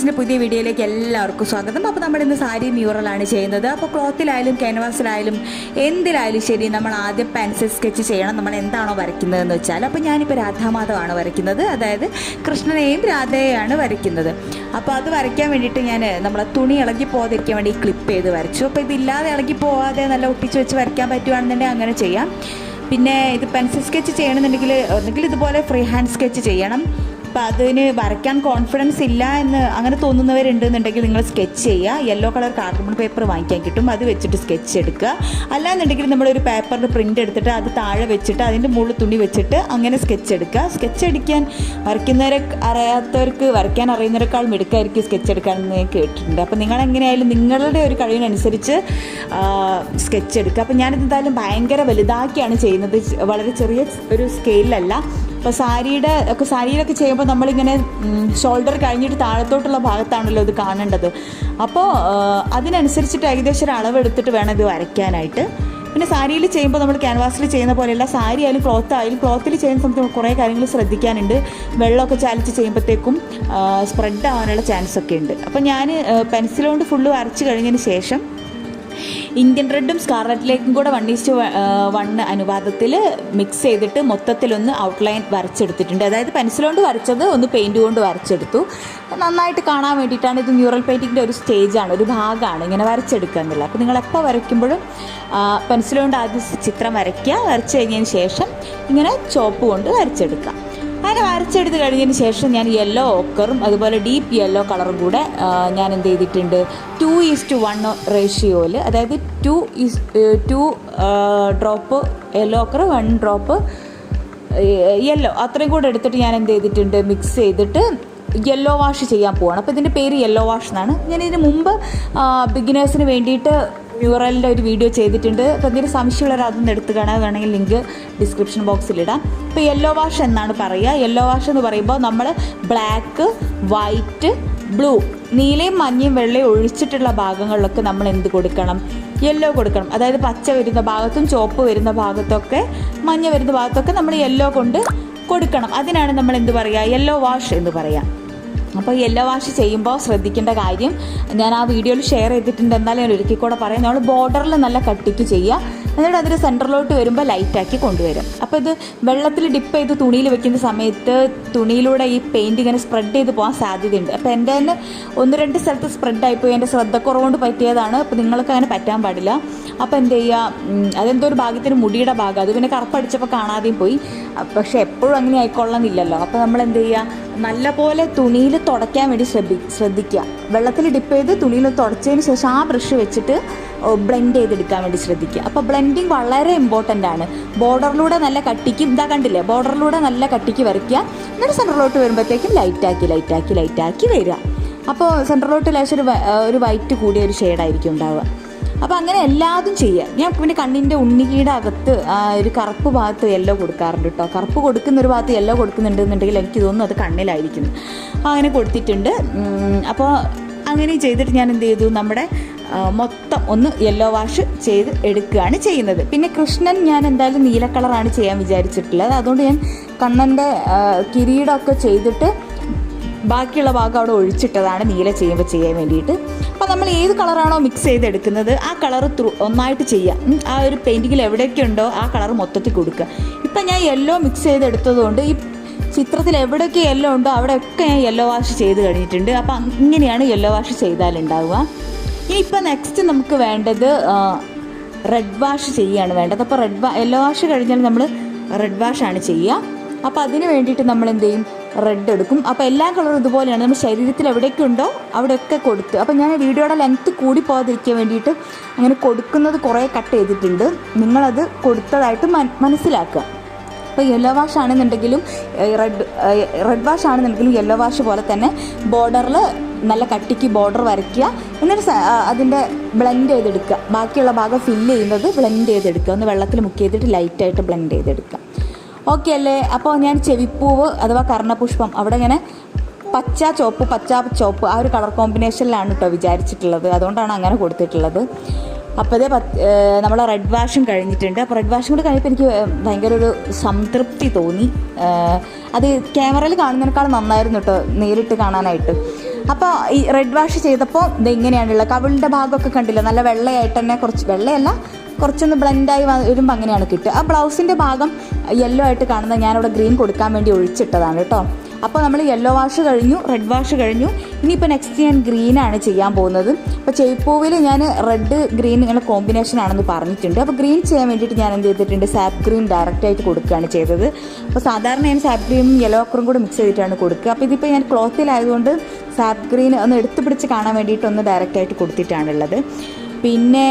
Real പുതിയ വീഡിയോയിലേക്ക് എല്ലാവർക്കും സ്വാഗതം. അപ്പോൾ നമ്മൾ ഇന്ന് സാരി മ്യൂറലാണ് ചെയ്യുന്നത്. അപ്പോൾ ക്ലോത്തിലായാലും ക്യാൻവാസിലായാലും എന്തിലായാലും ശരി നമ്മൾ ആദ്യം പെൻസിൽ സ്കെച്ച് ചെയ്യണം. നമ്മൾ എന്താണോ വരയ്ക്കുന്നതെന്ന് വെച്ചാൽ. അപ്പോൾ ഞാനിപ്പോൾ രാധാമാധവാണ് വരയ്ക്കുന്നത്. അതായത് കൃഷ്ണനെയും രാധയെയാണ് വരയ്ക്കുന്നത്. അപ്പോൾ അത് വരയ്ക്കാൻ വേണ്ടിയിട്ട് ഞാൻ നമ്മളെ തുണി ഇളകി പോകാതിരിക്കാൻ വേണ്ടി ക്ലിപ്പ് ചെയ്ത് വരച്ചു. അപ്പോൾ ഇതില്ലാതെ ഇളകി പോകാതെ നല്ല ഒട്ടിച്ച് വെച്ച് വരയ്ക്കാൻ പറ്റുവാണെന്നുണ്ടെങ്കിൽ അങ്ങനെ ചെയ്യാം. പിന്നെ ഇത് പെൻസിൽ സ്കെച്ച് ചെയ്യണമെന്നുണ്ടെങ്കിൽ ഒന്നുകിൽ ഇതുപോലെ ഫ്രീ ഹാൻഡ് സ്കെച്ച് ചെയ്യണം. അപ്പോൾ അതിന് വരയ്ക്കാൻ കോൺഫിഡൻസ് ഇല്ല എന്ന് അങ്ങനെ തോന്നുന്നവരുണ്ട് എന്നുണ്ടെങ്കിൽ നിങ്ങൾ സ്കെച്ച് ചെയ്യുക. യെല്ലോ കളർ കാർബൺ പേപ്പർ വാങ്ങിക്കാൻ കിട്ടും. അത് വെച്ചിട്ട് സ്കെച്ച് എടുക്കുക. അല്ലാന്നുണ്ടെങ്കിൽ നമ്മളൊരു പേപ്പറിൽ പ്രിന്റ് എടുത്തിട്ട് അത് താഴെ വെച്ചിട്ട് അതിന്റെ മുകളിൽ തുണി വെച്ചിട്ട് അങ്ങനെ സ്കെച്ച് എടുക്കുക. സ്കെച്ച് അടിക്കാൻ വരയ്ക്കുന്നവരെ അറിയാത്തവർക്ക് വരയ്ക്കാൻ അറിയുന്നവരെക്കാൾ മിടുക്കായിരിക്കും സ്കെച്ച് എടുക്കാൻ ഞാൻ കേട്ടിട്ടുണ്ട്. അപ്പോൾ നിങ്ങൾ എങ്ങനെയായാലും നിങ്ങളുടെ ഒരു കഴിവിനനുസരിച്ച് സ്കെച്ച് എടുക്കുക. അപ്പോൾ ഞാനിത് എന്തായാലും ഭയങ്കര വലുതാക്കിയാണ് ചെയ്യുന്നത്. വളരെ ചെറിയ ഒരു സ്കെയിലല്ല ഇപ്പോൾ സാരിയുടെ ഒക്കെ സാരിയിലൊക്കെ ചെയ്യുമ്പോൾ നമ്മളിങ്ങനെ ഷോൾഡർ കഴിഞ്ഞിട്ട് താഴത്തോട്ടുള്ള ഭാഗത്താണല്ലോ ഇത് കാണേണ്ടത്. അപ്പോൾ അതിനനുസരിച്ചിട്ട് ഏകദേശം ഒരു അളവ് എടുത്തിട്ട് വേണം ഇത് വരയ്ക്കാനായിട്ട്. പിന്നെ സാരിയിൽ ചെയ്യുമ്പോൾ നമ്മൾ ക്യാൻവാസിൽ ചെയ്യുന്ന പോലെയല്ല സാരി ആയാലും ക്ലോത്ത് ആയാലും ക്ലോത്തിൽ ചെയ്യുന്ന സമയത്ത് കുറേ കാര്യങ്ങൾ ശ്രദ്ധിക്കാനുണ്ട്. വെള്ളമൊക്കെ ചാലിച്ച് ചെയ്യുമ്പോഴത്തേക്കും സ്പ്രെഡ് ആവാനുള്ള ചാൻസ് ഒക്കെ ഉണ്ട്. അപ്പോൾ ഞാൻ പെൻസിൽ കൊണ്ട് ഫുള്ള് വരച്ച് കഴിഞ്ഞതിന് ശേഷം ഇന്ത്യൻ റെഡും സ്കാർലറ്റിലേക്കും കൂടെ വൺ ഈസ്റ്റ് വൺ അനുപാതത്തിൽ മിക്സ് ചെയ്തിട്ട് മൊത്തത്തിലൊന്ന് ഔട്ട്ലൈൻ വരച്ചെടുത്തിട്ടുണ്ട്. അതായത് പെൻസിൽ കൊണ്ട് വരച്ചത് ഒന്ന് പെയിന്റ് കൊണ്ട് വരച്ചെടുത്തു. നന്നായിട്ട് കാണാൻ വേണ്ടിയിട്ടാണ് ഇത് ന്യൂറൽ പെയിന്റിങ്ങിന്റെ ഒരു സ്റ്റേജാണ് ഒരു ഭാഗമാണ് ഇങ്ങനെ വരച്ചെടുക്കുക എന്നുള്ളത്. അപ്പോൾ നിങ്ങൾ എപ്പോൾ വരയ്ക്കുമ്പോഴും പെൻസിൽ കൊണ്ട് ആദ്യം ചിത്രം വരയ്ക്കുക വരച്ച് കഴിഞ്ഞതിന് ശേഷം ഇങ്ങനെ ചോപ്പ് കൊണ്ട് വരച്ചെടുക്കുക. വരച്ചെടുത്ത് കഴിഞ്ഞതിന് ശേഷം ഞാൻ യെല്ലോ ഓക്കറും അതുപോലെ ഡീപ്പ് യെല്ലോ കളറും കൂടെ ഞാൻ എന്ത് ചെയ്തിട്ടുണ്ട്? ടു ഈസ് ടു വൺ റേഷ്യോയിൽ അതായത് two is two drop yellow ochre one drop yellow അത്രയും കൂടെ എടുത്തിട്ട് ഞാൻ എന്ത് ചെയ്തിട്ടുണ്ട്? മിക്സ് ചെയ്തിട്ട് യെല്ലോ വാഷ് ചെയ്യാൻ പോവാണ്. അപ്പോൾ ഇതിന്റെ പേര് യെല്ലോ വാഷ് എന്നാണ്. ഞാൻ ഇതിന് മുമ്പ് ബിഗിനേഴ്സിന് വേണ്ടിയിട്ട് മ്യൂറലിന്റെ ഒരു വീഡിയോ ചെയ്തിട്ടുണ്ട്. അപ്പോൾ എന്തെങ്കിലും സംശയമുള്ളവർ അതൊന്ന് എടുത്ത് കാണാൻ ലിങ്ക് ഡിസ്ക്രിപ്ഷൻ ബോക്സിലിടാം ഇപ്പോൾ യെല്ലോ വാഷ് എന്നാണ് പറയുക. യെല്ലോ വാഷ് എന്ന് പറയുമ്പോൾ നമ്മൾ ബ്ലാക്ക് വൈറ്റ് ബ്ലൂ നീലയും മഞ്ഞയും വെള്ളയും ഒഴിച്ചിട്ടുള്ള ഭാഗങ്ങളിലൊക്കെ നമ്മൾ എന്ത് കൊടുക്കണം? യെല്ലോ കൊടുക്കണം. അതായത് പച്ച വരുന്ന ഭാഗത്തും ചുവപ്പ് വരുന്ന ഭാഗത്തൊക്കെ മഞ്ഞ വരുന്ന ഭാഗത്തൊക്കെ നമ്മൾ യെല്ലോ കൊണ്ട് കൊടുക്കണം. അതിനാണ് നമ്മൾ എന്ത് പറയുക? യെല്ലോ വാഷ് എന്ന് പറയുക. അപ്പോൾ യെല്ലോ വാഷ് ചെയ്യുമ്പോൾ ശ്രദ്ധിക്കേണ്ട കാര്യം ഞാൻ ആ വീഡിയോയിൽ ഷെയർ ചെയ്തിട്ടുണ്ട്. എന്നാലും ഞാൻ ഒരുക്കി കൂടെ പറയാം. നമ്മൾ ബോർഡറിൽ നല്ല കട്ടിക്ക് ചെയ്യുക. എന്നിട്ട് അതിന് സെന്ററിലോട്ട് വരുമ്പോൾ ലൈറ്റാക്കി കൊണ്ടുവരും. അപ്പോൾ ഇത് വെള്ളത്തിൽ ഡിപ്പ് ചെയ്ത് തുണിയിൽ വെക്കുന്ന സമയത്ത് തുണിയിലൂടെ ഈ പെയിന്റ് ഇങ്ങനെ സ്പ്രെഡ് ചെയ്ത് പോകാൻ സാധ്യതയുണ്ട്. അപ്പോൾ എന്റെ തന്നെ ഒന്ന് രണ്ട് സ്ഥലത്ത് സ്പ്രെഡായിപ്പോയി എന്റെ ശ്രദ്ധക്കുറവുകൊണ്ട് പറ്റിയതാണ്. അപ്പോൾ നിങ്ങൾക്ക് അങ്ങനെ പറ്റാൻ പാടില്ല. അപ്പോൾ എന്ത് ചെയ്യുക അതെന്തോ ഒരു ഭാഗ്യത്തിന് മുടിയുടെ ഭാഗം. അത് പിന്നെ കറുപ്പടിച്ചപ്പോൾ കാണാതെയും പോയി. പക്ഷേ എപ്പോഴും അങ്ങനെ ആയിക്കൊള്ളുന്നില്ലല്ലോ അപ്പോൾ നമ്മൾ എന്ത് ചെയ്യുക നല്ലപോലെ തുണിയിൽ തുടയ്ക്കാൻ വേണ്ടി ശ്രദ്ധി ശ്രദ്ധിക്കുക. വെള്ളത്തിൽ ഡിപ്പ് ചെയ്ത് തുണിയിൽ തുടച്ചതിന് ശേഷം ആ ബ്രഷ് വെച്ചിട്ട് ബ്ലെൻഡ് ചെയ്തെടുക്കാൻ വേണ്ടി ശ്രദ്ധിക്കുക. അപ്പോൾ ബ്ലെൻഡിങ് വളരെ ഇമ്പോർട്ടന്റ് ആണ്. ബോർഡറിലൂടെ നല്ല കട്ടിക്ക് ഇതാ കണ്ടില്ലേ? ബോർഡറിലൂടെ നല്ല കട്ടിക്ക് വരയ്ക്കുക. എന്നിട്ട് സെന്ററിലോട്ട് വരുമ്പോഴത്തേക്കും ലൈറ്റാക്കി ലൈറ്റാക്കി ലൈറ്റാക്കി വരിക. അപ്പോൾ സെന്ററിലോട്ട് ലേശം ഒരു ഒരു വൈറ്റ് കൂടിയ ഒരു ഷെയ്ഡായിരിക്കും ഉണ്ടാവുക. അപ്പോൾ അങ്ങനെ എല്ലാതും ചെയ്യാം. ഞാൻ പിന്നെ കണ്ണിന്റെ ഉണ്ണികീടെ അകത്ത് ഒരു കറുപ്പ് ഭാഗത്ത് യെല്ലോ കൊടുക്കാറുണ്ട് കേട്ടോ കറുപ്പ് കൊടുക്കുന്ന ഒരു ഭാഗത്ത് യെല്ലോ കൊടുക്കുന്നുണ്ടെന്നുണ്ടെങ്കിൽ എനിക്ക് തോന്നുന്നു അത് കണ്ണിലായിരിക്കും. അങ്ങനെ കൊടുത്തിട്ടുണ്ട്. അപ്പോൾ അങ്ങനെ ചെയ്തിട്ട് ഞാൻ എന്ത് ചെയ്തു? നമ്മുടെ മൊത്തം ഒന്ന് യെല്ലോ വാഷ് ചെയ്ത് എടുക്കുകയാണ് ചെയ്യുന്നത്. പിന്നെ കൃഷ്ണൻ ഞാൻ എന്തായാലും നീല കളറാണ് ചെയ്യാൻ വിചാരിച്ചിട്ടുള്ളത്. അതുകൊണ്ട് ഞാൻ കണ്ണന്റെ കിരീടമൊക്കെ ചെയ്തിട്ട് ബാക്കിയുള്ള ഭാഗം അവിടെ ഒഴിച്ചിട്ടതാണ് നീല ചെയ്യുമ്പോൾ ചെയ്യാൻ വേണ്ടിയിട്ട്. അപ്പോൾ നമ്മൾ ഏത് കളറാണോ മിക്സ് ചെയ്തെടുക്കുന്നത് ആ കളർ ഒന്നായിട്ട് ചെയ്യുക ആ ഒരു പെയിന്റിങ്ങിൽ എവിടെയൊക്കെ ഉണ്ടോ ആ കളർ മൊത്തത്തിൽ കൊടുക്കുക. ഇപ്പം ഞാൻ യെല്ലോ മിക്സ് ചെയ്തെടുത്തതുകൊണ്ട് ഈ ചിത്രത്തിൽ എവിടെയൊക്കെ യെല്ലോ ഉണ്ടോ അവിടെയൊക്കെ ഞാൻ യെല്ലോ വാഷ് ചെയ്ത് കഴിഞ്ഞിട്ടുണ്ട്. അപ്പോൾ ഇങ്ങനെയാണ് യെല്ലോ വാഷ് ചെയ്താലുണ്ടാവുക ഇനിയിപ്പോൾ നെക്സ്റ്റ് നമുക്ക് വേണ്ടത് റെഡ് വാഷ് ചെയ്യുകയാണ് വേണ്ടത്. അപ്പോൾ റെഡ് വാ യെല്ലോ വാഷ് കഴിഞ്ഞാൽ നമ്മൾ റെഡ് വാഷാണ് ചെയ്യുക. അപ്പോൾ അതിന് വേണ്ടിയിട്ട് നമ്മൾ എന്ത് ചെയ്യും? റെഡ് എടുക്കും. അപ്പോൾ എല്ലാ കളറും ഇതുപോലെയാണ്. നമ്മുടെ ശരീരത്തിൽ എവിടെയൊക്കെ ഉണ്ടോ അവിടെയൊക്കെ കൊടുത്ത്. അപ്പോൾ ഞാൻ വീഡിയോയുടെ ലെങ്ത്ത് കൂടി പോകാതിരിക്കാൻ വേണ്ടിയിട്ട് അങ്ങനെ കൊടുക്കുന്നത് കുറേ കട്ട് ചെയ്തിട്ടുണ്ട്. നിങ്ങളത് കൊടുത്തതായിട്ട് മനസ്സിലാക്കുക. അപ്പോൾ യെല്ലോ വാഷ് ആണെന്നുണ്ടെങ്കിലും റെഡ് റെഡ് വാഷ് ആണെന്നുണ്ടെങ്കിലും യെല്ലോ വാഷ് പോലെ തന്നെ ബോർഡറിൽ നല്ല കട്ടിക്ക് ബോർഡർ വരയ്ക്കുക. എന്നിട്ട് അതിന്റെ ബ്ലെൻഡ് ചെയ്തെടുക്കുക. ബാക്കിയുള്ള ഭാഗം ഫില്ല് ചെയ്യുന്നത് ബ്ലെൻഡ് ചെയ്തെടുക്കുക. ഒന്ന് വെള്ളത്തിൽ മുക്കി ചെയ്തിട്ട് ലൈറ്റായിട്ട് ബ്ലെൻഡ് ചെയ്തെടുക്കുക. ഓക്കെ അല്ലേ? അപ്പോൾ ഞാൻ ചെവിപ്പൂവ് അഥവാ കർണപുഷ്പം അവിടെ ഇങ്ങനെ പച്ച ചോപ്പ് പച്ച ചോപ്പ് ആ ഒരു കളർ കോമ്പിനേഷനിലാണ് കേട്ടോ വിചാരിച്ചിട്ടുള്ളത്. അതുകൊണ്ടാണ് അങ്ങനെ കൊടുത്തിട്ടുള്ളത്. അപ്പോൾ ഇതേ പത്ത് നമ്മൾ റെഡ് വാഷും കഴിഞ്ഞിട്ടുണ്ട്. അപ്പോൾ റെഡ് വാഷും കൂടി കഴിഞ്ഞപ്പോൾ എനിക്ക് ഭയങ്കര ഒരു സംതൃപ്തി തോന്നി. അത് ക്യാമറയിൽ കാണുന്നതിനേക്കാൾ നന്നായിരുന്നു കേട്ടോ നേരിട്ട് കാണാനായിട്ട്. അപ്പോൾ ഈ റെഡ് വാഷ് ചെയ്തപ്പോൾ ഇത് ഇങ്ങനെയാണുള്ളത് കവിളിന്റെ ഭാഗമൊക്കെ കണ്ടില്ല? നല്ല വെള്ളയായിട്ട് തന്നെ കുറച്ച് വെള്ളയല്ല കുറച്ചൊന്ന് ബ്ലെൻഡായി വരുമ്പോൾ അങ്ങനെയാണ് കിട്ടുക. ആ ബ്ലൗസിന്റെ ഭാഗം യെല്ലോ ആയിട്ട് കാണുന്നത് ഞാനിവിടെ ഗ്രീൻ കൊടുക്കാൻ വേണ്ടി ഒഴിച്ചിട്ടതാണ് കേട്ടോ. അപ്പോൾ നമ്മൾ യെല്ലോ വാഷ് കഴിഞ്ഞു റെഡ് വാഷ് കഴിഞ്ഞു. ഇനിയിപ്പോൾ നെക്സ്റ്റ് ഞാൻ ഗ്രീനാണ് ചെയ്യാൻ പോകുന്നത്. അപ്പോൾ ചെയ്പ്പൂവിൽ ഞാൻ റെഡ് ഗ്രീൻ ഇങ്ങനെ കോമ്പിനേഷൻ ആണെന്ന് പറഞ്ഞിട്ടുണ്ട്. അപ്പോൾ ഗ്രീൻ ചെയ്യാൻ വേണ്ടിയിട്ട് ഞാൻ എന്ത് ചെയ്തിട്ടുണ്ട്? സാപ്പ് ഗ്രീൻ ഡയറക്റ്റ് ആയിട്ട് കൊടുക്കുകയാണ് ചെയ്തത്. അപ്പോൾ സാധാരണ ഞാൻ സാപ്പ് ഗ്രീനും യെല്ലോ അക്കറും കൂടി മിക്സ് ചെയ്തിട്ടാണ് കൊടുക്കുക. അപ്പോൾ ഇതിപ്പോൾ ഞാൻ ക്ലോത്തിലായതുകൊണ്ട് സാപ്പ് ഗ്രീൻ ഒന്ന് എടുത്തു പിടിച്ച് കാണാൻ വേണ്ടിയിട്ട് ഒന്ന് ഡയറക്റ്റ് ആയിട്ട് കൊടുത്തിട്ടാണുള്ളത് പിന്നെ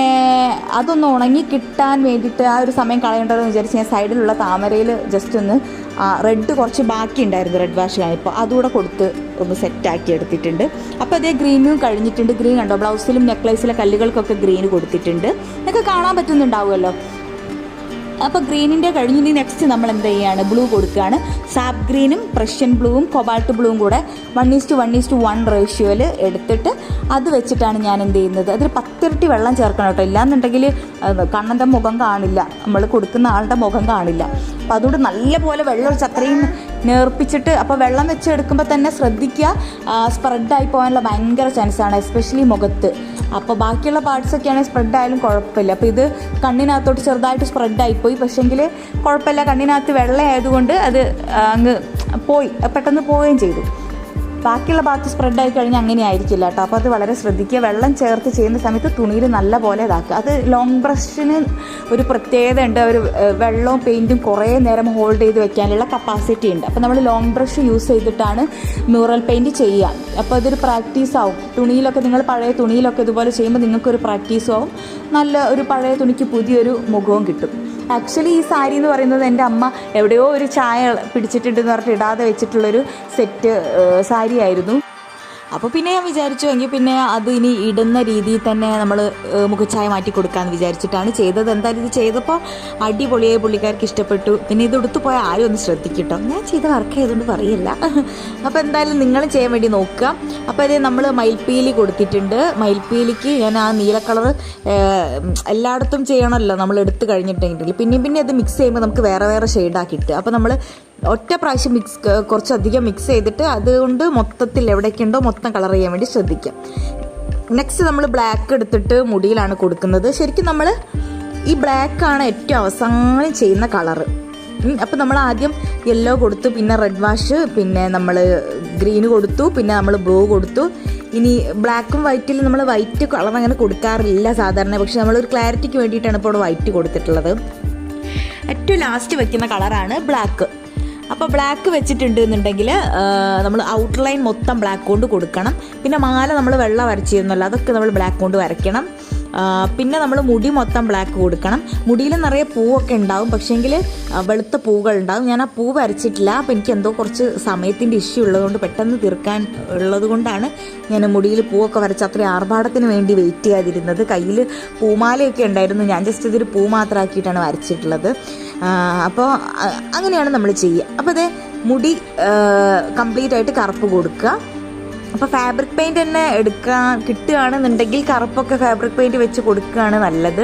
അതൊന്ന് ഉണങ്ങി കിട്ടാൻ വേണ്ടിയിട്ട് ആ ഒരു സമയം കളയേണ്ടതെന്ന് വിചാരിച്ച് ഞാൻ സൈഡിലുള്ള താമരയിൽ ജസ്റ്റ് ഒന്ന് റെഡ് കുറച്ച് ബാക്കി ഉണ്ടായിരുന്നു റെഡ് വാഷ് കഴിഞ്ഞപ്പോൾ അതുകൂടെ കൊടുത്ത് ഒന്ന് സെറ്റാക്കി എടുത്തിട്ടുണ്ട്. അപ്പോൾ അതേ ഗ്രീനും കഴിഞ്ഞിട്ടുണ്ട്. ഗ്രീൻ കണ്ടോ? ബ്ലൗസിലും നെക്ലേസിലെ കല്ലുകൾക്കൊക്കെ ഗ്രീൻ കൊടുത്തിട്ടുണ്ട്. നിങ്ങൾക്ക് കാണാൻ പറ്റുന്നുണ്ടാവുമല്ലോ. അപ്പോൾ ഗ്രീനിന്റെ കഴിഞ്ഞ്. ഇനി നെക്സ്റ്റ് നമ്മൾ എന്ത് ചെയ്യുകയാണ് ബ്ലൂ കൊടുക്കുകയാണ്. സാപ്പ് ഗ്രീനും പ്രഷ്യൻ ബ്ലൂവും കൊബാൾട്ട് ബ്ലൂവും കൂടെ one is to one is to one റേഷ്യോയിൽ എടുത്തിട്ട് അത് വെച്ചിട്ടാണ് ഞാൻ എന്ത് ചെയ്യുന്നത്? അതിൽ പത്തിരട്ടി വെള്ളം ചേർക്കണം കേട്ടോ. ഇല്ലാന്നുണ്ടെങ്കിൽ കണ്ണന്റെ മുഖം കാണില്ല. നമ്മൾ കൊടുക്കുന്ന ആളുടെ മുഖം കാണില്ല. അപ്പോൾ അതുകൊണ്ട് നല്ലപോലെ വെള്ളം ഒഴിച്ച് അത്രയും നേർപ്പിച്ചിട്ട് അപ്പോൾ വെള്ളം വെച്ച് എടുക്കുമ്പോൾ തന്നെ ശ്രദ്ധിക്കുക. സ്പ്രെഡായി പോകാനുള്ള ഭയങ്കര ചാൻസാണ് എസ്പെഷ്യലി മുഖത്ത്. അപ്പോൾ ബാക്കിയുള്ള പാർട്സ് ഒക്കെ ആണെങ്കിൽ സ്പ്രെഡായാലും കുഴപ്പമില്ല. അപ്പോൾ ഇത് കണ്ണിനകത്തോട്ട് ചെറുതായിട്ട് സ്പ്രെഡായിപ്പോയി പക്ഷേങ്കിൽ കുഴപ്പമില്ല കണ്ണിനകത്ത് വെള്ളമായതുകൊണ്ട് അത് അങ്ങ് പോയി പെട്ടെന്ന് പോവുകയും ചെയ്തു. ബാക്കിയുള്ള ഭാഗത്ത് സ്പ്രെഡ് ആയി കഴിഞ്ഞാൽ അങ്ങനെ ആയിരിക്കില്ല കേട്ടോ. അപ്പോൾ അത് വളരെ ശ്രദ്ധിക്കുക. വെള്ളം ചേർത്ത് ചെയ്യുന്ന സമയത്ത് തുണിയിൽ നല്ല പോലെ ഇതാക്കുക. അത് ലോങ് ബ്രഷിന് ഒരു പ്രത്യേകത ഉണ്ട്. ഒരു വെള്ളവും പെയിന്റും കുറേ നേരം ഹോൾഡ് ചെയ്ത് വെക്കാനുള്ള കപ്പാസിറ്റി ഉണ്ട്. അപ്പോൾ നമ്മൾ ലോങ് ബ്രഷ് യൂസ് ചെയ്തിട്ടാണ് മ്യൂറൽ പെയിന്റ് ചെയ്യുക. അപ്പോൾ അതൊരു പ്രാക്ടീസ് ആവും. തുണിയിലൊക്കെ നിങ്ങൾ പഴയ തുണിയിലൊക്കെ ഇതുപോലെ ചെയ്യുമ്പോൾ നിങ്ങൾക്കൊരു പ്രാക്ടീസും ആവും. നല്ല ഒരു പഴയ തുണിക്ക് പുതിയൊരു മുഖവും കിട്ടും. ആക്ച്വലി ഈ സാരി എന്ന് പറയുന്നത് എന്റെ അമ്മ എവിടെയോ ഒരു ചായ പിടിച്ചിട്ടുണ്ടെന്ന് പറഞ്ഞിട്ട് ഇടാതെ വെച്ചിട്ടുള്ളൊരു സെറ്റ് സാരി ആയിരുന്നു അപ്പോൾ പിന്നെ ഞാൻ വിചാരിച്ചു എങ്കിൽ പിന്നെ അത് ഇനി ഇടുന്ന രീതിയിൽ തന്നെ നമ്മൾ മുഖച്ചായ മാറ്റി കൊടുക്കാമെന്ന് വിചാരിച്ചിട്ടാണ് ചെയ്തത്. എന്തായാലും ഇത് ചെയ്തപ്പോൾ അടിപൊളിയായി പുള്ളിക്കാർക്ക് ഇഷ്ടപ്പെട്ടു. പിന്നെ ഇത് എടുത്തു പോയാൽ ആരും ഒന്ന് ശ്രദ്ധിക്കട്ടോ. ഞാൻ ചെയ്ത വർക്ക് ചെയ്തുകൊണ്ട് പറയില്ല. അപ്പോൾ എന്തായാലും നിങ്ങൾ ചെയ്യാൻ വേണ്ടി നോക്കുക. അപ്പോൾ അതേ നമ്മൾ മയിൽപ്പീലി കൊടുത്തിട്ടുണ്ട്. മയിൽപ്പീലിക്ക് ഞാൻ ആ നീല കളർ എല്ലായിടത്തും ചെയ്യണമല്ലോ നമ്മൾ എടുത്തു കഴിഞ്ഞിട്ടുണ്ടെങ്കിൽ പിന്നെയും പിന്നെ അത് മിക്സ് ചെയ്യുമ്പോൾ നമുക്ക് വേറെ വേറെ ഷെയ്ഡാക്കി ഇട്ട്. അപ്പോൾ നമ്മൾ ഒറ്റ പ്രാവശ്യം മിക്സ് കുറച്ചധികം മിക്സ് ചെയ്തിട്ട് അതുകൊണ്ട് മൊത്തത്തിൽ എവിടെയൊക്കെ ഉണ്ടോ മൊത്തം കളർ ചെയ്യാൻ വേണ്ടി ശ്രദ്ധിക്കാം. നെക്സ്റ്റ് നമ്മൾ ബ്ലാക്ക് എടുത്തിട്ട് മുടിയിലാണ് കൊടുക്കുന്നത്. ശരിക്കും നമ്മൾ ഈ ബ്ലാക്കാണ് ഏറ്റവും അവസാനം ചെയ്യുന്ന കളറ് അപ്പോൾ നമ്മൾ ആദ്യം യെല്ലോ കൊടുത്തു പിന്നെ റെഡ് വാഷ് പിന്നെ നമ്മൾ ഗ്രീന് കൊടുത്തു പിന്നെ നമ്മൾ ബ്ലൂ കൊടുത്തു. ഇനി ബ്ലാക്കും വൈറ്റിൽ നമ്മൾ വൈറ്റ് കളർ അങ്ങനെ കൊടുക്കാറില്ല സാധാരണ. പക്ഷെ നമ്മളൊരു ക്ലാരിറ്റിക്ക് വേണ്ടിയിട്ടാണ് ഇപ്പോൾ വൈറ്റ് കൊടുത്തിട്ടുള്ളത്. ഏറ്റവും ലാസ്റ്റ് വെക്കുന്ന കളറാണ് ബ്ലാക്ക് അപ്പോൾ ബ്ലാക്ക് വെച്ചിട്ടുണ്ട് എന്നുണ്ടെങ്കിൽ നമ്മൾ ഔട്ട്ലൈൻ മൊത്തം ബ്ലാക്ക് കൊണ്ട് കൊടുക്കണം. പിന്നെ മാല നമ്മൾ വെള്ളം വരച്ചിരുന്നല്ലോ അതൊക്കെ നമ്മൾ ബ്ലാക്ക് കൊണ്ട് വരയ്ക്കണം. പിന്നെ നമ്മൾ മുടി മൊത്തം ബ്ലാക്ക് കൊടുക്കണം. മുടിയിൽ നിറയെ പൂവൊക്കെ ഉണ്ടാവും. പക്ഷേങ്കിൽ വെളുത്ത പൂവുകൾ ഉണ്ടാവും. ഞാൻ ആ പൂ വരച്ചിട്ടില്ല. അപ്പോൾ എനിക്ക് എന്തോ കുറച്ച് സമയത്തിന്റെ ഇഷ്യൂ ഉള്ളതുകൊണ്ട് പെട്ടെന്ന് തീർക്കാൻ ഉള്ളതുകൊണ്ടാണ് ഞാൻ മുടിയിൽ പൂവൊക്കെ വരച്ച് അത്രയും ആർഭാടത്തിന് വേണ്ടി വെയിറ്റ് ചെയ്യാതിരുന്നത്. കയ്യിൽ പൂമാലയൊക്കെ ഉണ്ടായിരുന്നു. ഞാൻ ജസ്റ്റ് ഇതൊരു പൂ മാത്രമാക്കിയിട്ടാണ് വരച്ചിട്ടുള്ളത്. അപ്പോൾ അങ്ങനെയാണ് നമ്മൾ ചെയ്യുക. അപ്പോൾ അതെ മുടി കംപ്ലീറ്റ് ആയിട്ട് കറുപ്പ് കൊടുക്കുക. അപ്പോൾ ഫാബ്രിക് പെയിന്റ് തന്നെ എടുക്കാൻ കിട്ടുകയാണെന്നുണ്ടെങ്കിൽ കറുപ്പൊക്കെ ഫാബ്രിക് പെയിന്റ് വെച്ച് കൊടുക്കുകയാണ് നല്ലത്.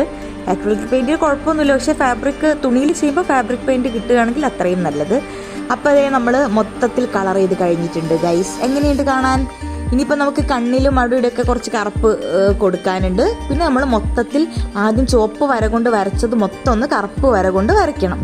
അക്രിലിക് പെയിന്റ് കുഴപ്പമൊന്നുമില്ല പക്ഷേ ഫാബ്രിക് തുണിയിൽ ചെയ്യുമ്പോൾ ഫാബ്രിക് പെയിന്റ് കിട്ടുകയാണെങ്കിൽ അത്രയും നല്ലത്. അപ്പോൾ അതേ നമ്മൾ മൊത്തത്തിൽ കളർ ചെയ്ത് കഴിഞ്ഞിട്ടുണ്ട് ഗൈസ് എങ്ങനെയുണ്ട് കാണാൻ? ഇനിയിപ്പോൾ നമുക്ക് കണ്ണിലും അവിടെ ഇവിടെയൊക്കെ കുറച്ച് കറുപ്പ് കൊടുക്കാനുണ്ട്. പിന്നെ നമ്മൾ മൊത്തത്തിൽ ആദ്യം ചുവപ്പ് വര കൊണ്ട് വരച്ചത് മൊത്തം ഒന്ന് കറുപ്പ് വര കൊണ്ട് വരയ്ക്കണം.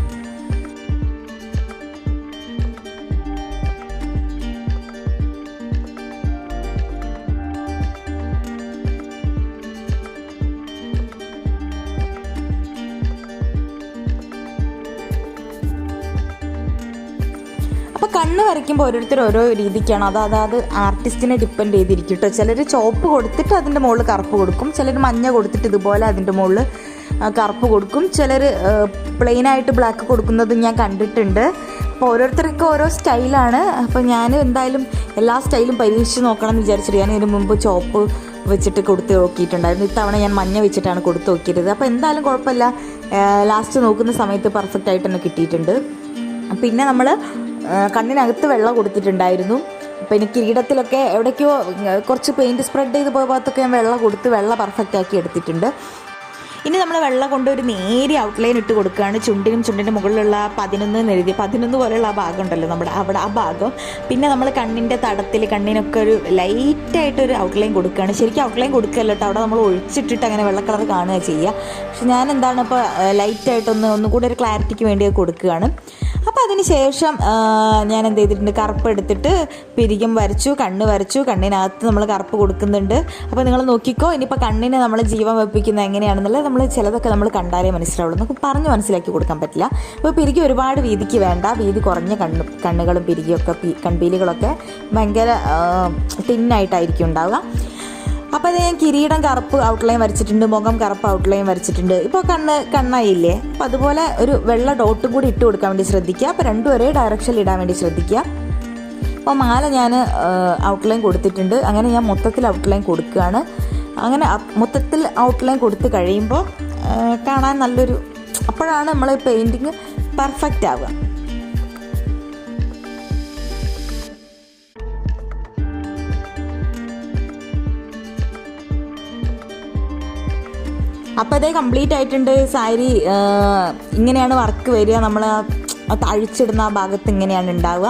കണ്ണ് വരയ്ക്കുമ്പോൾ ഓരോരുത്തർ ഓരോ രീതിക്കാണ്. അത് അതാത് ആർട്ടിസ്റ്റിനെ ഡിപ്പെൻഡ് ചെയ്തിരിക്കും കേട്ടോ ചിലർ ചോപ്പ് കൊടുത്തിട്ട് അതിന്റെ മുകളിൽ കറുപ്പ് കൊടുക്കും. ചിലർ മഞ്ഞ കൊടുത്തിട്ട് ഇതുപോലെ അതിന്റെ മുകളിൽ കറുപ്പ് കൊടുക്കും. ചിലർ പ്ലെയിനായിട്ട് ബ്ലാക്ക് കൊടുക്കുന്നത് ഞാൻ കണ്ടിട്ടുണ്ട്. അപ്പോൾ ഓരോരുത്തർക്കും ഓരോ സ്റ്റൈലാണ്. അപ്പോൾ ഞാൻ എന്തായാലും എല്ലാ സ്റ്റൈലും പരീക്ഷിച്ച് നോക്കണം എന്ന് വിചാരിച്ചിട്ട് ഞാൻ ഇതിന് മുമ്പ് ചോപ്പ് വെച്ചിട്ട് കൊടുത്ത് നോക്കിയിട്ടുണ്ടായിരുന്നു. ഇത്തവണ ഞാൻ മഞ്ഞ വെച്ചിട്ടാണ് കൊടുത്ത് നോക്കിയത് അപ്പോൾ എന്തായാലും കുഴപ്പമില്ല. ലാസ്റ്റ് നോക്കുന്ന സമയത്ത് പെർഫെക്റ്റ് ആയിട്ട് തന്നെ കിട്ടിയിട്ടുണ്ട്. പിന്നെ നമ്മൾ കണ്ണിനകത്ത് വെള്ളം കൊടുത്തിട്ടുണ്ടായിരുന്നു. അപ്പോൾ എനിക്ക് കിരീടത്തിലൊക്കെ എവിടേക്കോ കുറച്ച് പെയിന്റ് സ്പ്രെഡ് ചെയ്ത് പോയ ഭാഗത്തൊക്കെ ഞാൻ വെള്ളം കൊടുത്ത് വെള്ളം പെർഫെക്റ്റ് ആക്കി എടുത്തിട്ടുണ്ട്. ഇനി നമ്മൾ വെള്ളം കൊണ്ട് ഒരു നേരിയ ഔട്ട്ലൈൻ ഇട്ട് കൊടുക്കുകയാണ്. ചുണ്ടിനും ചുണ്ടിന്റെ മുകളിലുള്ള പതിനൊന്ന് എഴുതി പതിനൊന്ന് പോലെയുള്ള ആ ഭാഗം ഉണ്ടല്ലോ നമ്മുടെ അവിടെ ആ ഭാഗം. പിന്നെ നമ്മൾ കണ്ണിന്റെ തടത്തിൽ കണ്ണിനൊക്കെ ഒരു ലൈറ്റായിട്ടൊരു ഔട്ട്ലൈൻ കൊടുക്കുകയാണ്. ശരിക്കും ഔട്ട്ലൈൻ കൊടുക്കുകയല്ലോ കേട്ടോ അവിടെ നമ്മൾ ഒഴിച്ചിട്ടിട്ട് അങ്ങനെ വെള്ള കളർ കാണുക ചെയ്യുക. പക്ഷെ ഞാൻ എന്താണ് ഇപ്പോൾ ലൈറ്റായിട്ടൊന്ന് ഒന്നുകൂടി ഒരു ക്ലാരിറ്റിക്ക് വേണ്ടി കൊടുക്കുകയാണ്. അപ്പോൾ അതിന് ശേഷം ഞാൻ എന്ത് ചെയ്തിട്ടുണ്ട്? കറുപ്പ് എടുത്തിട്ട് പിരികം വരച്ചു കണ്ണ് വരച്ചു. കണ്ണിനകത്ത് നമ്മൾ കറുപ്പ് കൊടുക്കുന്നുണ്ട്. അപ്പോൾ നിങ്ങൾ നോക്കിക്കോ ഇനിയിപ്പോൾ കണ്ണിനെ നമ്മൾ ജീവൻ വെപ്പിക്കുന്നത് എങ്ങനെയാണെന്നുള്ളത് നമ്മൾ ചിലതൊക്കെ നമ്മൾ കണ്ടാലേ മനസ്സിലാവുള്ളൂ. നമുക്ക് പറഞ്ഞ് മനസ്സിലാക്കി കൊടുക്കാൻ പറ്റില്ല. അപ്പോൾ പിരികി ഒരുപാട് വീതിക്ക് വേണ്ട. വീതി കുറഞ്ഞ കണ്ണ് കണ്ണുകളും പിരികിയൊക്കെ കൺപീലികളൊക്കെ ഭയങ്കര തിന്നായിട്ടായിരിക്കും ഉണ്ടാവുക. അപ്പോൾ അത് ഞാൻ കിരീടം കറുപ്പ് ഔട്ട്ലൈൻ വരച്ചിട്ടുണ്ട് മുഖം കറുപ്പ് ഔട്ട്ലൈൻ വരച്ചിട്ടുണ്ട്. ഇപ്പോൾ കണ്ണ് കണ്ണായില്ലേ? അപ്പോൾ അതുപോലെ ഒരു വെള്ള ഡോട്ടും കൂടി ഇട്ട് കൊടുക്കാൻ വേണ്ടി ശ്രദ്ധിക്കുക. അപ്പോൾ രണ്ടും ഒരേ ഡയറക്ഷനിൽ ഇടാൻ വേണ്ടി ശ്രദ്ധിക്കുക. അപ്പോൾ മാല ഞാൻ ഔട്ട്ലൈൻ കൊടുത്തിട്ടുണ്ട്. അങ്ങനെ ഞാൻ മൊത്തത്തിൽ ഔട്ട്ലൈൻ കൊടുക്കുകയാണ്. അങ്ങനെ മൊത്തത്തിൽ ഔട്ട്ലൈൻ കൊടുത്ത് കഴിയുമ്പോൾ കാണാൻ നല്ലൊരു അപ്പോഴാണ് നമ്മൾ പെയിന്റിങ് പെർഫെക്റ്റ് ആവുക. അപ്പോൾ അതേ കംപ്ലീറ്റ് ആയിട്ടുണ്ട്. സാരി ഇങ്ങനെയാണ് വർക്ക് വരിക. നമ്മൾ തഴിച്ചിടുന്ന ആ ഭാഗത്ത് ഇങ്ങനെയാണ് ഉണ്ടാവുക.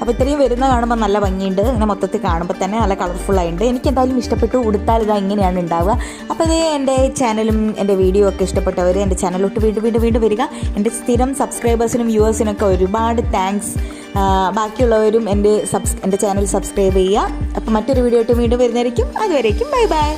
അപ്പോൾ ഇത്രയും വരുന്ന കാണുമ്പോൾ നല്ല ഭംഗിയുണ്ട്. ഇങ്ങനെ മൊത്തത്തിൽ കാണുമ്പോൾ തന്നെ നല്ല കളർഫുൾ ആയിട്ടുണ്ട്. എനിക്ക് എന്തായാലും ഇഷ്ടപ്പെട്ടു. ഉടുത്താൽ ഇത് ഇങ്ങനെയാണ് ഉണ്ടാവുക. അപ്പോൾ ഇത് എന്റെ ചാനലും എന്റെ വീഡിയോ ഒക്കെ ഇഷ്ടപ്പെട്ടവർ എന്റെ ചാനലിലോട്ട് വീണ്ടും വീണ്ടും വീണ്ടും വരിക. എന്റെ സ്ഥിരം സബ്സ്ക്രൈബേഴ്സിനും വ്യൂവേഴ്സിനൊക്കെ ഒരുപാട് താങ്ക്സ് ബാക്കിയുള്ളവരും എന്റെ സബ്സ് എന്റെ ചാനൽ സബ്സ്ക്രൈബ് ചെയ്യുക. അപ്പോൾ മറ്റൊരു വീഡിയോ ആയിട്ട് വീണ്ടും വരുന്നതായിരിക്കും. അതുവരേക്കും ബൈ ബൈ